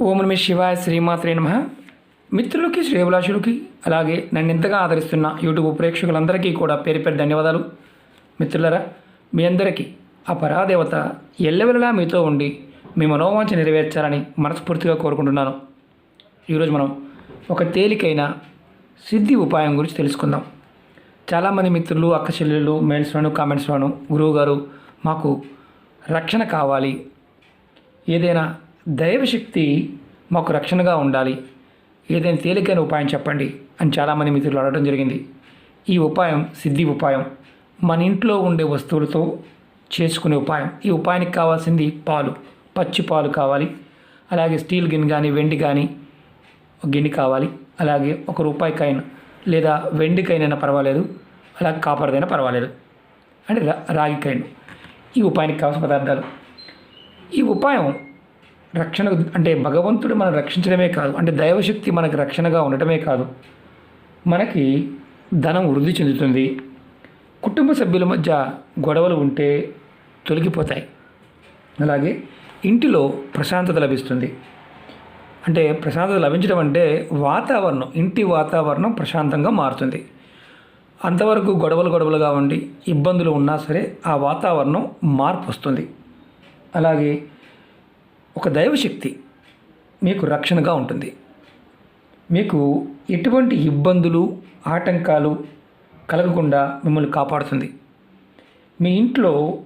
ఓం నమ శివాయ శ్రీమాత్రే నమ. మిత్రులకి శ్రేభిలాషులకి అలాగే నన్ను ఎంతగా ఆదరిస్తున్న యూట్యూబ్ ప్రేక్షకులందరికీ కూడా పేరు పేరు ధన్యవాదాలు. మిత్రులరా మీ అందరికీ ఆ పరాదేవత ఎల్లవెల్లలా మీతో ఉండి మీ మనోవాంఛ నెరవేర్చాలని మనస్ఫూర్తిగా కోరుకుంటున్నాను. ఈరోజు మనం ఒక తేలికైన సిద్ధి ఉపాయం గురించి తెలుసుకుందాం. చాలామంది మిత్రులు అక్క చెల్లెళ్ళు మెయిల్స్లోను కామెంట్స్లోను గురువుగారు మాకు రక్షణ కావాలి. ఏదైనా దైవశక్తి మాకు రక్షణగా ఉండాలి. ఏదైనా తేలికైన ఉపాయం చెప్పండి అని చాలామంది మిత్రులు అడగడం జరిగింది. ఈ ఉపాయం సిద్ధి ఉపాయం. మన ఇంట్లో ఉండే వస్తువులతో చేసుకునే ఉపాయం. ఈ ఉపాయానికి కావాల్సింది పాలు. పచ్చి పాలు కావాలి. అలాగే స్టీల్ గిన్నె కానీ వెండి కానీ గిన్నె కావాలి. అలాగే ఒక రూపాయి కాయిన్ లేదా వెండి కాయిన్ అయినా పర్వాలేదు. అలాగే కాపర్దైనా పర్వాలేదు. అంటే రా రాగి కాయిన్. ఈ ఉపాయానికి కావాల్సిన పదార్థాలు. ఈ ఉపాయం రక్షణ అంటే భగవంతుడు మనం రక్షించడమే కాదు అంటే దైవశక్తి మనకు రక్షణగా ఉండటమే కాదు. మనకి ధనం వృద్ధి చెందుతుంది. కుటుంబ సభ్యుల మధ్య గొడవలు ఉంటే తొలగిపోతాయి. అలాగే ఇంటిలో ప్రశాంతత లభిస్తుంది. అంటే ప్రశాంతత లభించడం అంటే వాతావరణం ఇంటి వాతావరణం ప్రశాంతంగా మారుతుంది. అంతవరకు గొడవలు గొడవలుగా ఉండి ఇబ్బందులు ఉన్నా సరే ఆ వాతావరణం మార్పు వస్తుంది. అలాగే ఒక దైవశక్తి మీకు రక్షణగా ఉంటుంది. మీకు ఎటువంటి ఇబ్బందులు ఆటంకాలు కలగకుండా మిమ్మల్ని కాపాడుతుంది. మీ ఇంట్లో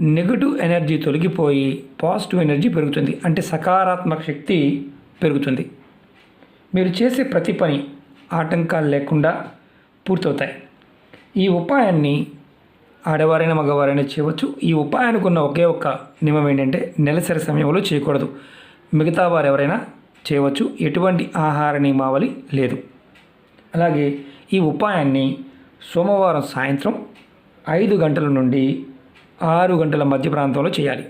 నెగటివ్ ఎనర్జీ తొలగిపోయి పాజిటివ్ ఎనర్జీ పెరుగుతుంది. అంటే సకారాత్మక శక్తి పెరుగుతుంది. మీరు చేసే ప్రతి పని ఆటంకాలు లేకుండా పూర్తవుతాయి. ఈ ఉపాయాన్ని ఆడవారైనా మగవారైనా చేయవచ్చు. ఈ ఉపాయానికి ఉన్న ఒకే ఒక్క నియమం ఏంటంటే నెలసరి సమయంలో చేయకూడదు. మిగతా వారు ఎవరైనా చేయవచ్చు. ఎటువంటి ఆహార నియమావళి లేదు. అలాగే ఈ ఉపాయాన్ని సోమవారం సాయంత్రం ఐదు గంటల నుండి ఆరు గంటల మధ్య ప్రాంతంలో చేయాలి.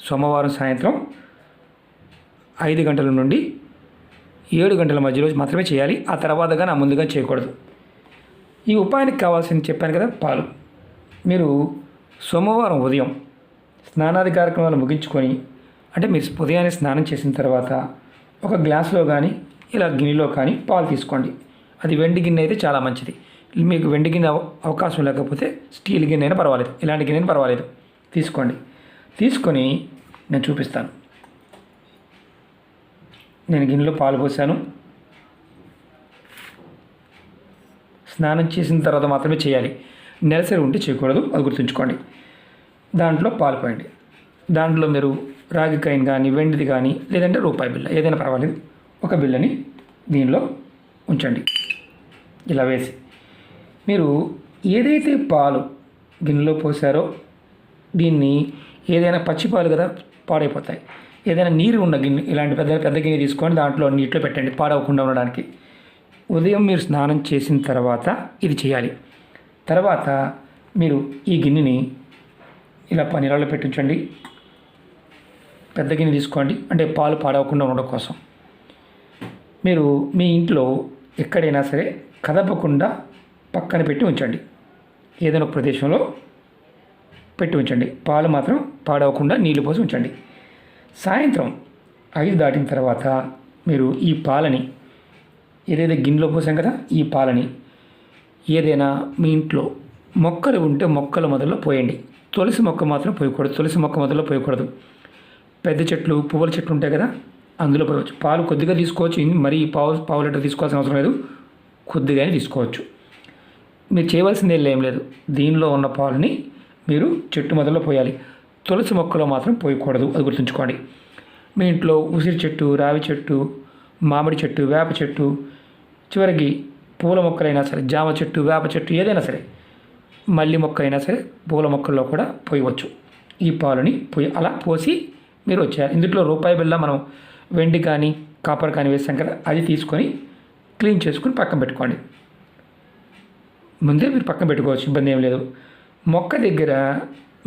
సోమవారం సాయంత్రం ఐదు గంటల నుండి ఏడు గంటల మధ్యలో మాత్రమే చేయాలి. ఆ తర్వాత కానీ ముందుగా చేయకూడదు. ఈ ఉపాయానికి కావాల్సింది చెప్పాను కదా పాలు. మీరు సోమవారం ఉదయం స్నానాది కార్యక్రమాలు ముగించుకొని అంటే మీరు ఉదయాన్నే స్నానం చేసిన తర్వాత ఒక గ్లాస్లో కానీ ఇలా గిన్నెలో కానీ పాలు తీసుకోండి. అది వెండి గిన్నె అయితే చాలా మంచిది. మీకు వెండి గిన్నె అవ- అవకాశం లేకపోతే స్టీల్ గిన్నె అయినా పర్వాలేదు. ఇలాంటి గిన్నె పర్వాలేదు. తీసుకోండి. తీసుకొని నేను చూపిస్తాను. నేను గిన్నెలో పాలు పోసాను. స్నానం చేసిన తర్వాత మాత్రమే చేయాలి. నెలసరి ఉంటే చేయకూడదు అది గుర్తుంచుకోండి. దాంట్లో పాలు పోయండి. దాంట్లో మీరు రాగి కాయిన్ కానీ వెండిది కానీ లేదంటే రూపాయి బిళ్ళ ఏదైనా పర్వాలేదు. ఒక బిళ్ళని దీనిలో ఉంచండి. ఇలా వేసి. మీరు ఏదైతే పాలు గిన్నెలో పోసారో దీన్ని ఏదైనా పచ్చి పాలు కదా పాడైపోతాయి. ఏదైనా నీరు ఉన్న గిన్నె ఇలాంటి పెద్ద పెద్ద గిన్నె తీసుకొని దాంట్లో నీటిలో పెట్టండి పాడవకుండా ఉండడానికి. ఉదయం మీరు స్నానం చేసిన తర్వాత ఇది చేయాలి. తర్వాత మీరు ఈ గిన్నెని ఇలా పనిరాలో పెట్టించండి. పెద్ద గిన్నె తీసుకోండి. అంటే పాలు పాడవకుండా ఉండడం కోసం. మీరు మీ ఇంట్లో ఎక్కడైనా సరే కదపకుండా పక్కన పెట్టి ఉంచండి. ఏదైనా ఒక ప్రదేశంలో పెట్టి ఉంచండి. పాలు మాత్రం పాడవకుండా నీళ్ళు పోసి ఉంచండి. సాయంత్రం ఐదు దాటిన తర్వాత మీరు ఈ పాలని ఏదైతే గిన్నెలో పోసాం కదా ఈ పాలని ఏదైనా మీ ఇంట్లో మొక్కలు ఉంటే మొక్కల మొదల్లో పోయండి. తులసి మొక్క మాత్రం పోయకూడదు. తులసి మొక్క మొదల్లో పోయకూడదు. పెద్ద చెట్లు పువ్వుల చెట్లు ఉంటాయి కదా అందులో పోయవచ్చు. పాలు కొద్దిగా తీసుకోవచ్చు. మరీ పావు పావు లీటర్ తీసుకోవాల్సిన అవసరం లేదు. కొద్దిగానే తీసుకోవచ్చు. మీరు చేయవలసింది ఏం లేదు. దీనిలో ఉన్న పాలని మీరు చెట్టు మొదల్లో పోయాలి. తులసి మొక్కలో మాత్రం పోయకూడదు. అది గుర్తుంచుకోండి. మీ ఇంట్లో ఉసిరి చెట్టు రావి చెట్టు మామిడి చెట్టు వేప చెట్టు చివరికి పూల మొక్కలైనా సరే జామ చెట్టు వేప చెట్టు ఏదైనా సరే మల్లి మొక్క అయినా సరే పూల మొక్కల్లో కూడా పోయవచ్చు. ఈ పాలని పోయి అలా పోసి మీరు వచ్చారు ఇందులో రూపాయి బిళ్ళ మనం వెండి కానీ కాపర్ కానీ వేసాం కదా అది తీసుకొని క్లీన్ చేసుకొని పక్కన పెట్టుకోండి. ముందే మీరు పక్కన పెట్టుకోవచ్చు ఇబ్బంది ఏం లేదు. మొక్క దగ్గర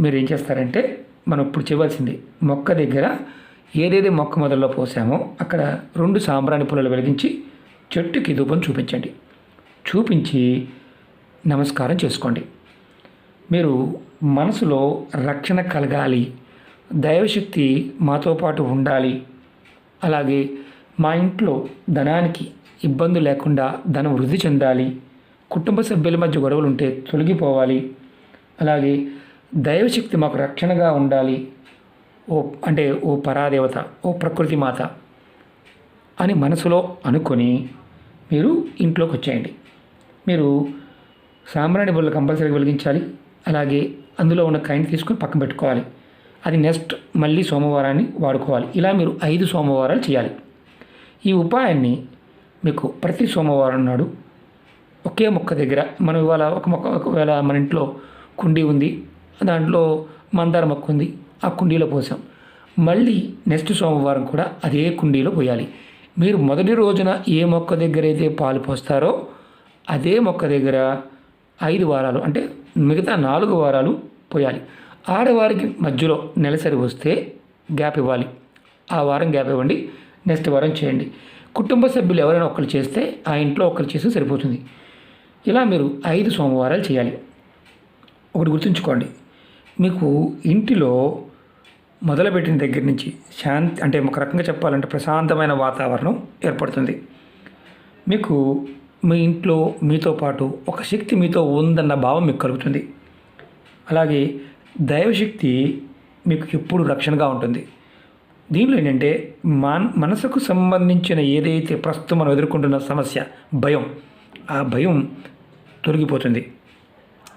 మీరు ఏం చేస్తారంటే మనం ఇప్పుడు చేయవలసింది మొక్క దగ్గర ఏదైతే మొక్క మొదల్లో పోసామో అక్కడ రెండు సాంబ్రాణి పుల్లలు వెలిగించి చెట్టుకి ధూపం చూపించండి. చూపించి నమస్కారం చేసుకోండి. మీరు మనసులో రక్షణ కలగాలి. దైవశక్తి మాతో పాటు ఉండాలి. అలాగే మా ఇంట్లో ధనానికి ఇబ్బంది లేకుండా ధనం వృద్ధి చెందాలి. కుటుంబ సభ్యుల మధ్య గొడవలు ఉంటే తొలగిపోవాలి. అలాగే దైవశక్తి మాకు రక్షణగా ఉండాలి. ఓ అంటే ఓ పరాదేవత ఓ ప్రకృతి మాత అని మనసులో అనుకొని మీరు ఇంట్లోకి వచ్చేయండి. మీరు సాంబ్రాణి బుల్ల కంపల్సరీ వెలిగించాలి. అలాగే అందులో ఉన్న కైండ్ తీసుకొని పక్కన పెట్టుకోవాలి. అది నెక్స్ట్ మళ్ళీ సోమవారాన్ని వాడుకోవాలి. ఇలా మీరు ఐదు సోమవారాలు చేయాలి. ఈ ఉపాయాన్ని మీకు ప్రతి సోమవారం నాడు ఒకే మొక్క దగ్గర మనం ఇవాళ ఒక మొక్క ఒకవేళ మన ఇంట్లో కుండీ ఉంది. దాంట్లో మందార మొక్క ఉంది. ఆ కుండీలో పోసాం. మళ్ళీ నెక్స్ట్ సోమవారం కూడా అదే కుండీలో పోయాలి. మీరు మొదటి రోజున ఏ మొక్క దగ్గర అయితే పాలు పోస్తారో అదే మొక్క దగ్గర ఐదు వారాలు అంటే మిగతా నాలుగు వారాలు పోయాలి. ఆడవారికి మధ్యలో నెలసరి వస్తే గ్యాప్ ఇవ్వాలి. ఆ వారం గ్యాప్ ఇవ్వండి నెక్స్ట్ వారం చేయండి. కుటుంబ సభ్యులు ఎవరైనా ఒకరు చేస్తే ఆ ఇంట్లో ఒకరు చేస్తే సరిపోతుంది. ఇలా మీరు ఐదు సోమవారాలు చేయాలి. ఒకటి గుర్తుంచుకోండి మీకు ఇంటిలో మొదలుపెట్టిన దగ్గర నుంచి శాంతి అంటే ఒక రకంగా చెప్పాలంటే ప్రశాంతమైన వాతావరణం ఏర్పడుతుంది. మీకు మీ ఇంట్లో మీతో పాటు ఒక శక్తి మీతో ఉందన్న భావం మీకు కలుగుతుంది. అలాగే దైవశక్తి మీకు ఎప్పుడు రక్షణగా ఉంటుంది. దీనిలో ఏంటంటే మాన్ మనసుకు సంబంధించిన ఏదైతే ప్రస్తుతం మనం ఎదుర్కొంటున్న సమస్య భయం ఆ భయం తొలగిపోతుంది.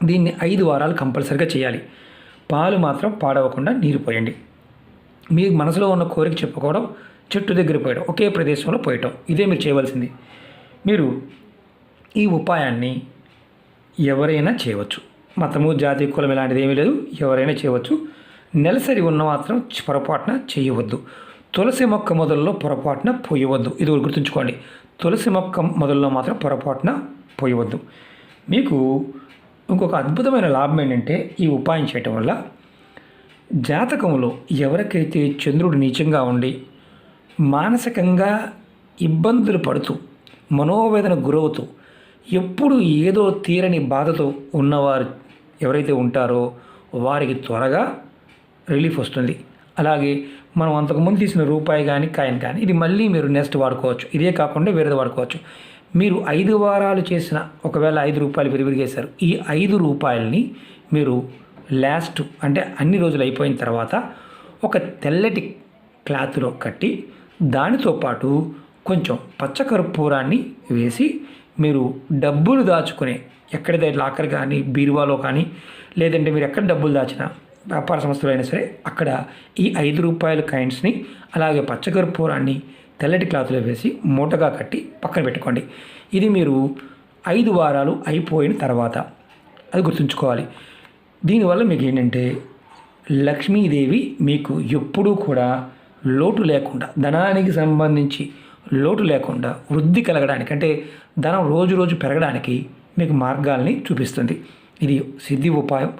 దీన్ని ఐదు వారాలు కంపల్సరిగా చేయాలి. పాలు మాత్రం పాడవకుండా నీరు పోయండి. మీ మనసులో ఉన్న కోరిక చెప్పుకోవడం చెట్టు దగ్గర పోయడం ఒకే ప్రదేశంలో పోయటం ఇదే మీరు చేయవలసింది. మీరు ఈ ఉపాయాన్ని ఎవరైనా చేయవచ్చు. మతము జాతి కులం ఇలాంటిది ఏమీ లేదు. ఎవరైనా చేయవచ్చు. నెలసరి ఉన్న మాత్రం పొరపాటున చేయవద్దు. తులసి మొక్క మొదల్లో పొరపాటున పోయవద్దు. ఇది గుర్తుంచుకోండి. తులసి మొక్క మొదల్లో మాత్రం పొరపాటున పోయవద్దు. మీకు ఇంకొక అద్భుతమైన లాభం ఏంటంటే ఈ ఉపాయం చేయటం వల్ల జాతకంలో ఎవరికైతే చంద్రుడు నీచంగా ఉండి మానసికంగా ఇబ్బందులు పడుతూ మనోవేదన గురవుతూ ఎప్పుడు ఏదో తీరని బాధతో ఉన్నవారు ఎవరైతే ఉంటారో వారికి త్వరగా రిలీఫ్ వస్తుంది. అలాగే మనం అంతకుముందు తీసిన రూపాయి కానీ కాయిన్ కానీ ఇది మళ్ళీ మీరు నెక్స్ట్ వాడుకోవచ్చు. ఇదే కాకుండా వేరేది వాడుకోవచ్చు. మీరు ఐదు వారాలు చేసిన ఒకవేళ ఐదు రూపాయలు విరివిరిగేశారు. ఈ ఐదు రూపాయలని మీరు లాస్ట్ అంటే అన్ని రోజులు అయిపోయిన తర్వాత ఒక తెల్లటి క్లాత్లో కట్టి దానితో పాటు కొంచెం పచ్చకర్పూరాన్ని వేసి మీరు డబ్బులు దాచుకునే ఎక్కడైతే లాకర్ కానీ బీరువాలో కానీ లేదంటే మీరు ఎక్కడ డబ్బులు దాచినా వ్యాపార సంస్థలు అయినా సరే అక్కడ ఈ ఐదు రూపాయల కాయిన్స్ని అలాగే పచ్చకర్పూరాన్ని తెల్లటి క్లాత్లో వేసి మూటగా కట్టి పక్కన పెట్టుకోండి. ఇది మీరు ఐదు వారాలు అయిపోయిన తర్వాత అది గుర్తుంచుకోవాలి. దీనివల్ల మీకు ఏంటంటే లక్ష్మీదేవి మీకు ఎప్పుడూ కూడా లోటు లేకుండా ధనానికి సంబంధించి లోటు లేకుండా వృద్ధి కలగడానికి అంటే ధనం రోజు రోజు పెరగడానికి మీకు మార్గాల్ని చూపిస్తుంది. ఇది సిద్ధి ఉపాయం.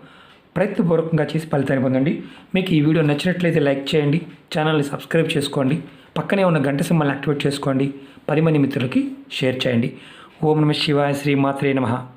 ప్రయత్నపూర్వకంగా చేసి ఫలితాన్ని పొందండి. మీకు ఈ వీడియో నచ్చినట్లయితే లైక్ చేయండి ఛానల్ని సబ్స్క్రైబ్ చేసుకోండి పక్కనే ఉన్న గంట సింబల్ని యాక్టివేట్ చేసుకోండి పది మంది మిత్రులకి షేర్ చేయండి. ఓం నమ శివాయ శ్రీ మాత్రే నమః.